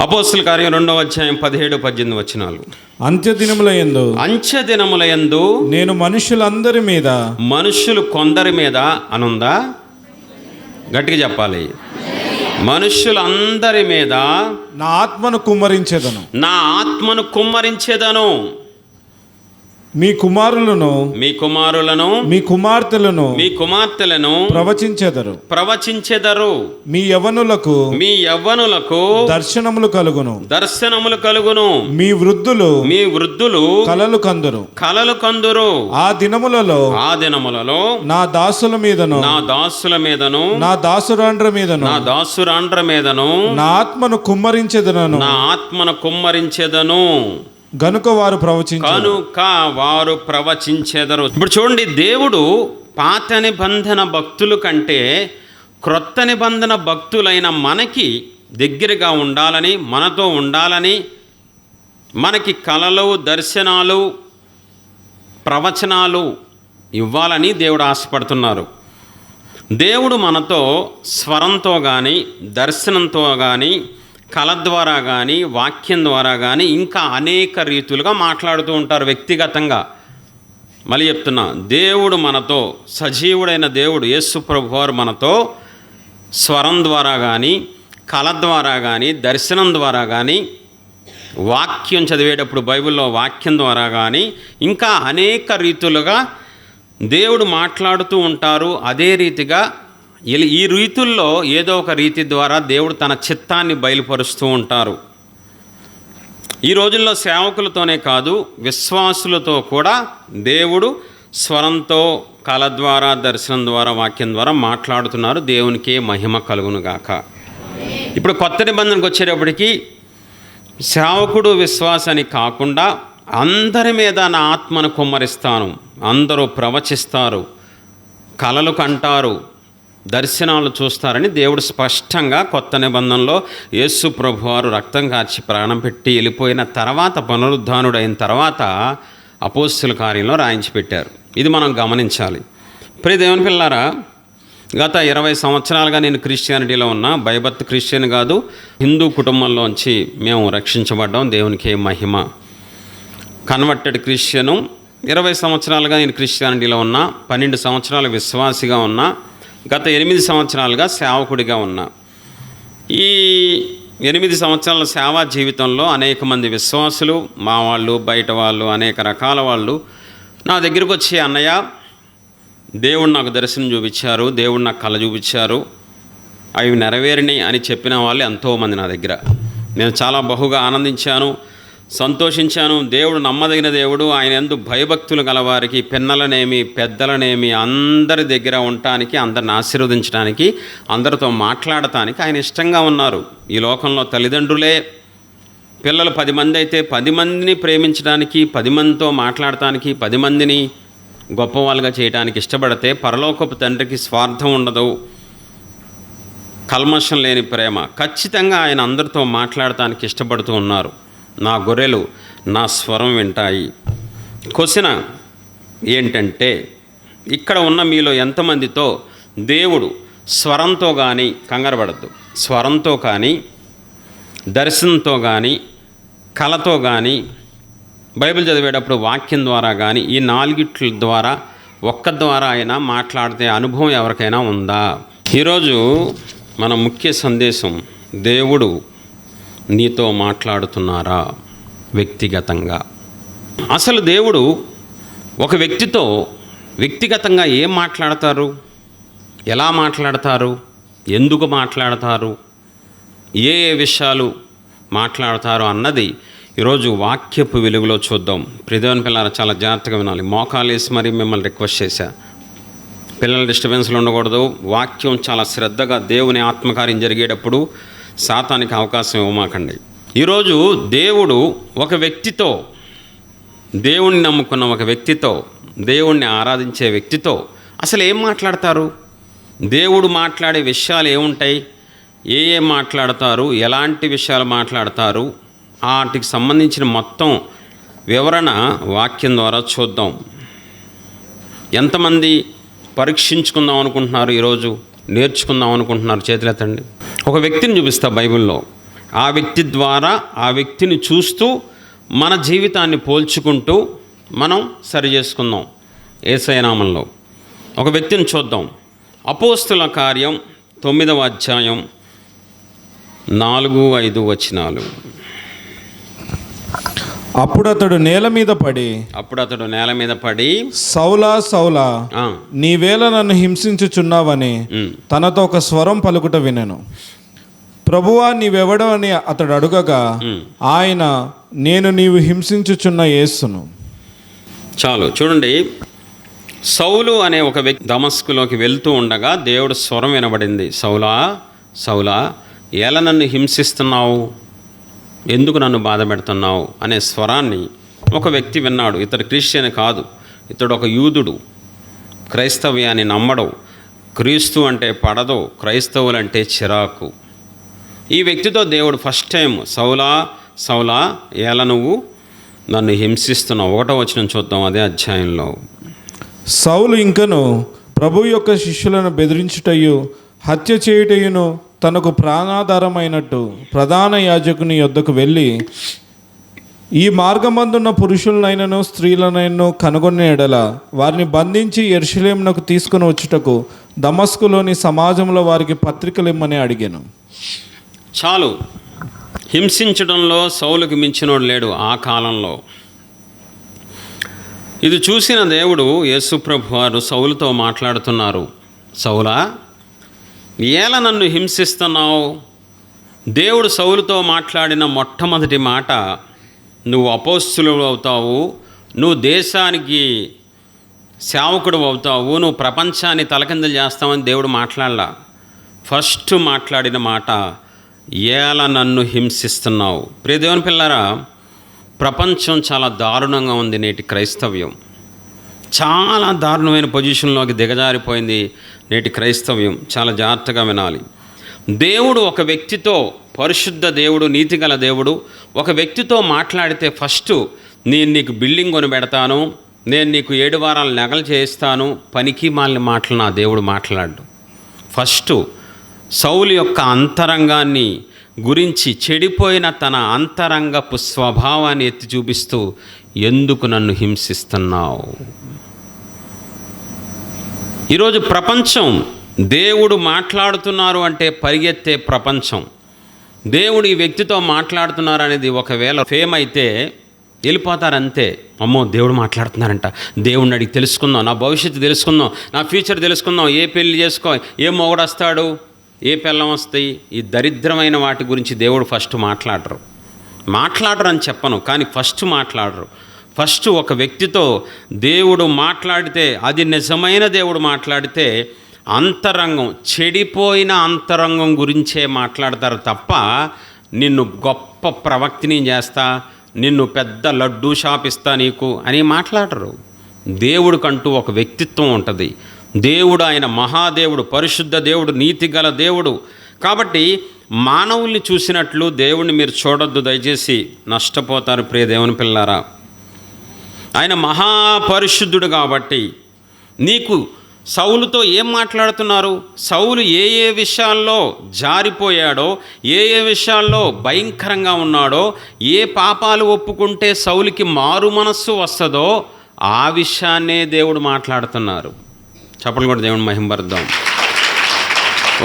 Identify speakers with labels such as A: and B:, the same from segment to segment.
A: అపోస్తుల కార్యం రెండవ అధ్యాయం పదిహేడు పద్దెనిమిది వచనాలు.
B: అంత్య దినముల యందు
A: అంచె దినములయందు
B: నేను మనుషులందరి మీద
A: మనుషులు కొందరి మీద అనుందా? గట్టిగా చెప్పాలి. మనుషులందరి మీద
B: నా ఆత్మను కుమ్మరించెదను.
A: నా ఆత్మను కుమ్మరించేదను.
B: మీ కుమారులను
A: మీ కుమారులను
B: మీ కుమార్తెలను
A: మీ కుమార్తెలను
B: ప్రవచించెదరు.
A: ప్రవచించెదరు.
B: మీ యవనులకు
A: మీ యవ్వనులకు
B: దర్శనములు కలుగును.
A: దర్శనములు కలుగును.
B: మీ వృద్ధులు
A: మీ వృద్ధులు
B: కలలు కందురు.
A: కలలు కందురు.
B: ఆ దినములలో
A: ఆ దినములలో
B: నా దాసుల మీదను
A: నా దాసుల మీదను
B: నా దాసురాండ్ర మీదను
A: నా దాసురాండ్ర మీదను
B: నా ఆత్మను కుమ్మరించెదనను.
A: నా ఆత్మను కుమ్మరించెదను.
B: గనుక వారు ప్రవచించ
A: కనుక వారు ప్రవచించెదరు. ఇప్పుడు చూడండి దేవుడు పాత నిబంధన భక్తుల కంటే క్రొత్త నిబంధన భక్తులైన మనకి దగ్గరగా ఉండాలని మనతో ఉండాలని మనకి కళలు దర్శనాలు ప్రవచనాలు ఇవ్వాలని దేవుడు ఆశపడుతున్నారు. దేవుడు మనతో స్వరంతో కానీ దర్శనంతో కానీ కళ ద్వారా కానీ వాక్యం ద్వారా కానీ ఇంకా అనేక రీతులుగా మాట్లాడుతూ ఉంటారు వ్యక్తిగతంగా. మళ్ళీ చెప్తున్నా దేవుడు మనతో సజీవుడైన దేవుడు యేసు ప్రభు వారు మనతో స్వరం ద్వారా కానీ కళ ద్వారా కానీ దర్శనం ద్వారా కానీ వాక్యం చదివేటప్పుడు బైబిల్లో వాక్యం ద్వారా కానీ ఇంకా అనేక రీతులుగా దేవుడు మాట్లాడుతూ ఉంటారు. అదే రీతిగా ఈ రీతుల్లో ఏదో ఒక రీతి ద్వారా దేవుడు తన చిత్తాన్ని బయలుపరుస్తూ ఉంటారు. ఈ రోజుల్లో సేవకులతోనే కాదు విశ్వాసులతో కూడా దేవుడు స్వరంతో కళ ద్వారా దర్శనం ద్వారా వాక్యం ద్వారా మాట్లాడుతున్నారు. దేవునికి మహిమ కలుగునుగాక ఇప్పుడు కొత్త నిబంధనకు వచ్చేటప్పటికి సేవకుడు విశ్వాసాన్ని కాకుండా అందరి మీద నా ఆత్మను కుమ్మరిస్తాను. అందరూ ప్రవచిస్తారు. కలలు కంటారు. దర్శనాలు చూస్తారని దేవుడు స్పష్టంగా కొత్త నిబంధనలో యేసు ప్రభువారు రక్తం కార్చి ప్రాణం పెట్టి వెళ్ళిపోయిన తర్వాత పునరుద్ధానుడైన తర్వాత అపోస్తుల కార్యంలో రాయించి పెట్టారు. ఇది మనం గమనించాలి. ప్రియ దేవుని పిల్లారా గత ఇరవై సంవత్సరాలుగా నేను క్రిస్టియానిటీలో ఉన్నా భయభత్ క్రిస్టియన్ కాదు హిందూ కుటుంబంలోంచి మేము రక్షించబడ్డాం దేవునికి మహిమ. కన్వర్టెడ్ క్రిస్టియను ఇరవై సంవత్సరాలుగా నేను క్రిస్టియానిటీలో ఉన్నా పన్నెండు సంవత్సరాలు విశ్వాసిగా ఉన్నా గత ఎనిమిది సంవత్సరాలుగా సేవకుడిగా ఉన్నా. ఈ ఎనిమిది సంవత్సరాల సేవా జీవితంలో అనేక మంది విశ్వాసులు మా వాళ్ళు బయట వాళ్ళు అనేక రకాల వాళ్ళు నా దగ్గరికి వచ్చి అన్నయ్య దేవుడు నాకు దర్శనం చూపించారు దేవుడు నాకు కళ చూపించారు అవి నెరవేరినాయి అని చెప్పిన వాళ్ళు ఎంతోమంది నా దగ్గర. నేను చాలా బహుగా ఆనందించాను. సంతోషించాను. దేవుడు నమ్మదగిన దేవుడు. ఆయన ఎందు భయభక్తులు గలవారికి పిన్నలనేమి పెద్దలనేమి అందరి దగ్గర ఉండటానికి అందరిని ఆశీర్వదించడానికి అందరితో మాట్లాడటానికి ఆయన ఇష్టంగా ఉన్నారు. ఈ లోకంలో తల్లిదండ్రులే. పిల్లలు పది మంది అయితే పది మందిని ప్రేమించడానికి పది మందితో మాట్లాడటానికి పది మందిని గొప్పవాళ్ళుగా చేయడానికి ఇష్టపడితే పరలోకపు తండ్రికి స్వార్థం ఉండదు. కల్మషం లేని ప్రేమ. ఖచ్చితంగా ఆయన అందరితో మాట్లాడటానికి ఇష్టపడుతూ ఉన్నారు. నా గొర్రెలు నా స్వరం వింటాయి. కొసిన ఏంటంటే ఇక్కడ ఉన్న మీలో ఎంతమందితో దేవుడు స్వరంతో కానీ కంగారపడద్దు స్వరంతో కానీ దర్శనంతో కానీ కళతో కానీ బైబిల్ చదివేటప్పుడు వాక్యం ద్వారా కానీ ఈ నాలుగిట్ల ద్వారా ఒక్క ద్వారా అయినా మాట్లాడితే అనుభవం ఎవరికైనా ఉందా? ఈరోజు మన ముఖ్య సందేశం దేవుడు నీతో మాట్లాడుతున్నారా వ్యక్తిగతంగా? అసలు దేవుడు ఒక వ్యక్తితో వ్యక్తిగతంగా ఏం మాట్లాడతారు? ఎలా మాట్లాడతారు? ఎందుకు మాట్లాడతారు? ఏ ఏ విషయాలు మాట్లాడతారు అన్నది ఈరోజు వాక్యపు వెలుగులో చూద్దాం. ప్రిదేవన్ పిల్లలు చాలా జాగ్రత్తగా వినాలి. మోకాలు వేసి మరి మిమ్మల్ని రిక్వెస్ట్ చేశా. పిల్లల డిస్టర్బెన్స్లు ఉండకూడదు. వాక్యం చాలా శ్రద్ధగా దేవుని ఆత్మకార్యం జరిగేటప్పుడు శాతానికి అవకాశం ఇవ్వమాకండి. ఈరోజు దేవుడు ఒక వ్యక్తితో దేవుణ్ణి నమ్ముకున్న ఒక వ్యక్తితో దేవుణ్ణి ఆరాధించే వ్యక్తితో అసలు ఏం మాట్లాడతారు? దేవుడు మాట్లాడే విషయాలు ఏముంటాయి? ఏ ఏ మాట్లాడతారు? ఎలాంటి విషయాలు మాట్లాడతారు? వాటికి సంబంధించిన మొత్తం వివరణ వాక్యం ద్వారా చూద్దాం. ఎంతమంది పరీక్షించుకుందాం అనుకుంటున్నారు ఈరోజు? నేర్చుకుందాం అనుకుంటున్నారు చేతులెత్తండి ఒక వ్యక్తిని చూపిస్తా బైబిల్లో. ఆ వ్యక్తి ద్వారా ఆ వ్యక్తిని చూస్తూ మన జీవితాన్ని పోల్చుకుంటూ మనం సరి చేసుకుందాం. ఏసైనామంలో ఒక వ్యక్తిని చూద్దాం. అపోస్తుల కార్యం తొమ్మిదవ అధ్యాయం నాలుగు ఐదు వచనాలు.
B: అప్పుడు అతడు నేల మీద పడి
A: అప్పుడు అతడు నేల మీద పడి
B: సౌలా సౌలా నీవేళ నన్ను హింసించుచున్నావని తనతో ఒక స్వరం పలుకుట వినెను. ప్రభువా నీవెవడో అని అతడు అడుగగా. ఆయన నేను నీవు హింసించుచున్న యేసును.
A: చాలు చూడండి. సౌలు అనే ఒక వ్యక్తి దమస్కులోకి వెళ్తూ ఉండగా దేవుడు స్వరం వినబడింది. సౌలా సౌలా ఎలా నన్ను హింసిస్తున్నావు? ఎందుకు నన్ను బాధ పెడుతున్నావు అనే స్వరాన్ని ఒక వ్యక్తి విన్నాడు. ఇతడు క్రిస్టియన్ కాదు. ఇతడు ఒక యూదుడు. క్రైస్తవ్యాన్ని నమ్మడు క్రీస్తు అంటే పడదు. క్రైస్తవులంటే చిరాకు. ఈ వ్యక్తితో దేవుడు ఫస్ట్ టైం సౌలా సౌలా ఎలా నువ్వు? నన్ను హింసిస్తున్నావు. ఒకటో వచ్చిన చూద్దాం అదే అధ్యాయంలో.
B: సౌలు ఇంకను ప్రభు యొక్క శిష్యులను బెదిరించుటయు హత్య చేయుటయును తనకు ప్రాణాధారమైనట్టు ప్రధాన యాజకుని యొద్దకు వెళ్ళి ఈ మార్గమందున్న పురుషులనైనను స్త్రీలనైనను కనుగొన్న ఎడల వారిని బంధించి ఎర్షలేమునకు తీసుకుని వచ్చుటకు దమస్కులోని సమాజంలో వారికి పత్రికలు ఇమ్మని అడిగాను.
A: చాలు. హింసించడంలో సౌలుకి మించినోడు లేడు ఆ కాలంలో. ఇది చూసిన దేవుడు యేసుప్రభు వారు సౌలుతో మాట్లాడుతున్నారు. సౌలా ఏల నన్ను హింసిస్తున్నావు? దేవుడు సౌలుతో మాట్లాడిన మొట్టమొదటి మాట నువ్వు అపోస్తులు అవుతావు నువ్వు దేశానికి సేవకుడు అవుతావు నువ్వు ప్రపంచాన్ని తలకిందలు చేస్తావని దేవుడు మాట్లాడలా. ఫస్ట్ మాట్లాడిన మాట ఏల నన్ను హింసిస్తున్నావు. ప్రియదేవుని పిల్లరా ప్రపంచం చాలా దారుణంగా ఉంది నేటి క్రైస్తవ్యం. చాలా దారుణమైన పొజిషన్లోకి దిగజారిపోయింది నేటి క్రైస్తవ్యం. చాలా జాగ్రత్తగా వినాలి. దేవుడు ఒక వ్యక్తితో పరిశుద్ధ దేవుడు నీతిగల దేవుడు ఒక వ్యక్తితో మాట్లాడితే ఫస్ట్ నేను నీకు బిల్డింగ్ కొని పెడతాను నేను నీకు ఏడు వారాలు నగలు చేయిస్తాను పనికి మాలిన మాటలు నా దేవుడు మాట్లాడు. ఫస్ట్ సౌలు యొక్క అంతరంగాన్ని గురించి చెడిపోయిన తన అంతరంగపు స్వభావాన్ని ఎత్తి చూపిస్తూ ఎందుకు నన్ను హింసిస్తున్నావు? ఈరోజు ప్రపంచం దేవుడు మాట్లాడుతున్నారు అంటే పరిగెత్తే ప్రపంచం. దేవుడు ఈ వ్యక్తితో మాట్లాడుతున్నారు అనేది ఒకవేళ ఫేమ్ అయితే వెళ్ళిపోతారంతే. అమ్మో దేవుడు మాట్లాడుతున్నారంట. దేవుడిని అడిగి తెలుసుకుందాం. నా భవిష్యత్తు తెలుసుకుందాం. నా ఫ్యూచర్ తెలుసుకుందాం. ఏ పెళ్ళి చేసుకో ఏ మొగుడు వస్తాడు ఏ పిల్లం వస్తాయి? ఈ దరిద్రమైన వాటి గురించి దేవుడు ఫస్ట్ మాట్లాడరు. మాట్లాడరు అని చెప్పను కానీ ఫస్ట్ మాట్లాడరు. ఫస్ట్ ఒక వ్యక్తితో దేవుడు మాట్లాడితే అది నిజమైన దేవుడు మాట్లాడితే అంతరంగం చెడిపోయిన అంతరంగం గురించే మాట్లాడతారు తప్ప నిన్ను గొప్ప ప్రవక్తిని చేస్తా నిన్ను పెద్ద లడ్డూ షాప్ ఇస్తా నీకు అని మాట్లాడరు. దేవుడికంటూ ఒక వ్యక్తిత్వం ఉంటుంది. దేవుడు ఆయన మహాదేవుడు పరిశుద్ధ దేవుడు నీతిగల దేవుడు. కాబట్టి మానవుల్ని చూసినట్లు దేవుణ్ణి మీరు చూడొద్దు. దయచేసి నష్టపోతారు ప్రియ దేవుని పిల్లారా ఆయన మహాపరిశుద్ధుడు కాబట్టి నీకు సౌలుతో ఏం మాట్లాడుతున్నారు? సౌలు ఏ ఏ విషయాల్లో జారిపోయాడో ఏ ఏ విషయాల్లో భయంకరంగా ఉన్నాడో ఏ పాపాలు ఒప్పుకుంటే సౌలుకి మారు మనస్సు వస్తుందో ఆ విషయాన్నే దేవుడు మాట్లాడుతున్నారు. చప్పలు కూడా దేవుడు మహింపరుద్దాం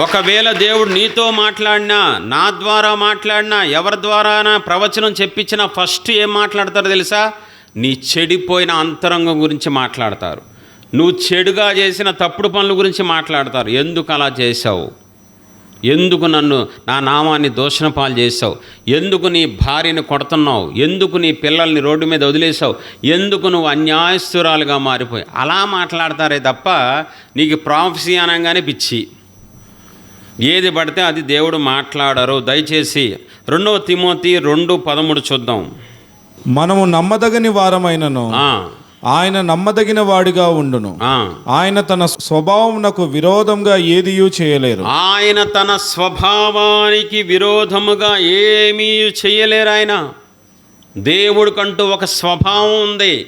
A: ఒకవేళ దేవుడు నీతో మాట్లాడినా నా ద్వారా మాట్లాడినా ఎవరి ద్వారా ప్రవచనం చెప్పించినా ఫస్ట్ ఏం మాట్లాడతారో తెలుసా? నీ చెడిపోయిన అంతరంగం గురించి మాట్లాడతారు. నువ్వు చెడుగా చేసిన తప్పుడు పనుల గురించి మాట్లాడతారు. ఎందుకు అలా చేశావు? ఎందుకు నన్ను నా నామాన్ని దూషణ పాలు చేసావు ఎందుకు నీ భార్యని కొడుతున్నావు? ఎందుకు నీ పిల్లల్ని రోడ్డు మీద వదిలేసావు ఎందుకు నువ్వు అన్యాయస్తురాలుగా మారిపోయి అలా మాట్లాడతారే తప్ప నీకు ప్రాఫెసీ అనగానే పిచ్చి. ఏది పడితే అది దేవుడు మాట్లాడరు. దయచేసి రెండవ తిమోతి రెండు పదమూడు చూద్దాం.
B: మనము నమ్మదగని వారమైనను. ఆయన నమ్మదగిన వాడిగా ఉండును. ఆయన తన స్వభావమునకు విరోధంగా ఏదియూ చేయలేరు.
A: ఆయన తన స్వభావానికి విరోధముగా ఏమీ చేయలేరు ఆయన. దేవుడికంటూ ఒక స్వభావం ఉంది.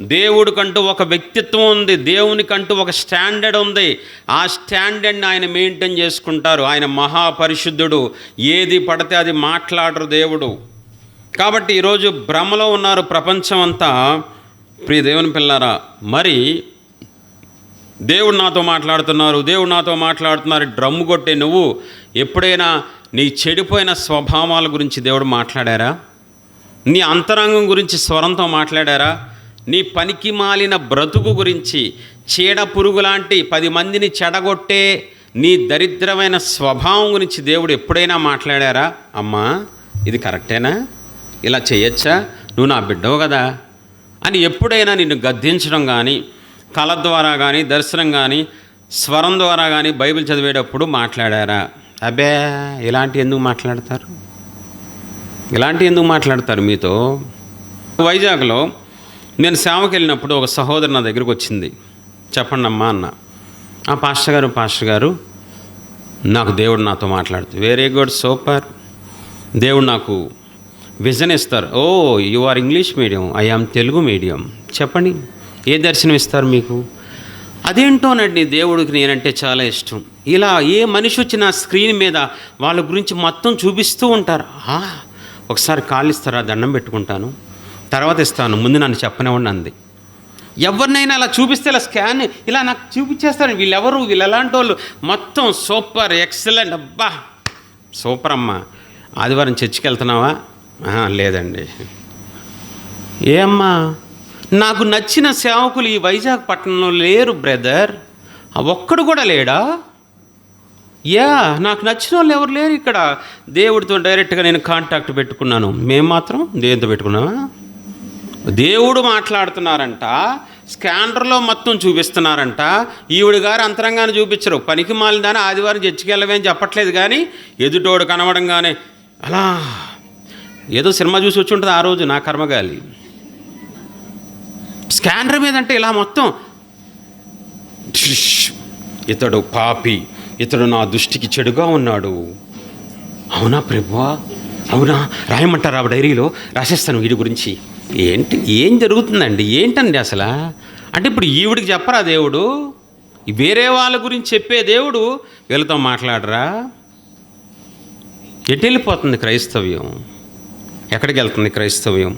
A: దేవుడికంటూ ఒక వ్యక్తిత్వం ఉంది. దేవునికంటూ ఒక స్టాండర్డ్ ఉంది. ఆ స్టాండర్డ్ని ఆయన మెయింటైన్ చేసుకుంటారు. ఆయన మహాపరిశుద్ధుడు. ఏది పడితే అది మాట్లాడరు దేవుడు. కాబట్టి ఈరోజు భ్రమలో ఉన్నారు ప్రపంచం అంతా ప్రియ దేవుని పిల్లారా మరి దేవుడు నాతో మాట్లాడుతున్నారు దేవుడు నాతో మాట్లాడుతున్నారు డ్రమ్ము కొట్టే నువ్వు ఎప్పుడైనా నీ చెడిపోయిన స్వభావాల గురించి దేవుడు మాట్లాడారా? నీ అంతరంగం గురించి స్వరంతో మాట్లాడారా? నీ పనికి మాలిన బ్రతుకు గురించి చీడ పురుగు లాంటి పది మందిని చెడగొట్టే నీ దరిద్రమైన స్వభావం గురించి దేవుడు ఎప్పుడైనా మాట్లాడారా? అమ్మా ఇది కరెక్టేనా? ఇలా చేయొచ్చా? నువ్వు నా బిడ్డవు కదా. అని ఎప్పుడైనా నిన్ను గద్దించడం కానీ కళ ద్వారా కానీ దర్శనం కానీ స్వరం ద్వారా కానీ బైబిల్ చదివేటప్పుడు మాట్లాడారా? అబ్బే ఇలాంటి ఎందుకు మాట్లాడతారు? ఇలాంటి ఎందుకు మాట్లాడతారు మీతో? వైజాగ్లో నేను సేవకి వెళ్ళినప్పుడు ఒక సహోదరు నా దగ్గరికి వచ్చింది. చెప్పండి అమ్మా అన్న. ఆ పాస్టర్ గారు పాస్టర్ గారు నాకు దేవుడు నాతో మాట్లాడుతూ వెరీ గుడ్ సూపర్. దేవుడు నాకు విజన్ ఇస్తారు O you are English medium I am Telugu medium చెప్పండి ఏ దర్శనం ఇస్తారు మీకు? అదేంటోనండి దేవుడికి నేనంటే చాలా ఇష్టం. ఇలా ఏ మనిషి వచ్చిన స్క్రీన్ మీద వాళ్ళ గురించి మొత్తం చూపిస్తూ ఉంటారు. ఒకసారి కాళ్ళు ఇస్తారా దండం పెట్టుకుంటాను. తర్వాత ఇస్తాను ముందు నన్ను చెప్పనివ్వండి అంది. ఎవరినైనా అలా చూపిస్తే ఇలా స్కాన్ ఇలా నాకు చూపించేస్తారు వీళ్ళెవరు? వీళ్ళు ఎలాంటి వాళ్ళు మొత్తం సూపర్ ఎక్సలెంట్. అబ్బా సూపర్ అమ్మా. ఆదివారం చర్చికి వెళ్తున్నావా? లేదండి. ఏమ్మా నాకు నచ్చిన సేవకులు ఈ వైజాగ్ పట్టణంలో లేరు బ్రదర్. ఒక్కడు కూడా లేడా? యా నాకు నచ్చిన వాళ్ళు ఎవరు లేరు ఇక్కడ. దేవుడితో డైరెక్ట్గా నేను కాంటాక్ట్ పెట్టుకున్నాను. మేము మాత్రం దేవుడితో పెట్టుకున్నావా దేవుడు మాట్లాడుతున్నారంట స్కానర్లో మొత్తం చూపిస్తున్నారంట. ఈవిడ గారు అంతరంగానే చూపించరు. పనికి మాలిందని ఆదివారం చర్చికి వెళ్ళవే అని చెప్పట్లేదు కానీ ఎదుటోడు కనవడంగానే అలా ఏదో సినిమా చూసి వచ్చి ఉంటుంది ఆ రోజు నా కర్మగాలి. స్కానర్ మీద అంటే ఇలా మొత్తం ఇతడు పాపి ఇతడు నా దృష్టికి చెడుగా ఉన్నాడు. అవునా ప్రభువా అవునా? రాయమంటారా ఆ డైరీలో? రాసేస్తాను వీడి గురించి. ఏంటి? ఏం జరుగుతుందండి? ఏంటండి అసలు? అంటే ఇప్పుడు ఈవిడికి చెప్పరా దేవుడు? వేరే వాళ్ళ గురించి చెప్పే దేవుడు వీళ్ళతో మాట్లాడరా? ఎటు వెళ్ళిపోతుంది క్రైస్తవ్యం? ఎక్కడికి వెళ్తుంది క్రైస్తవ్యం?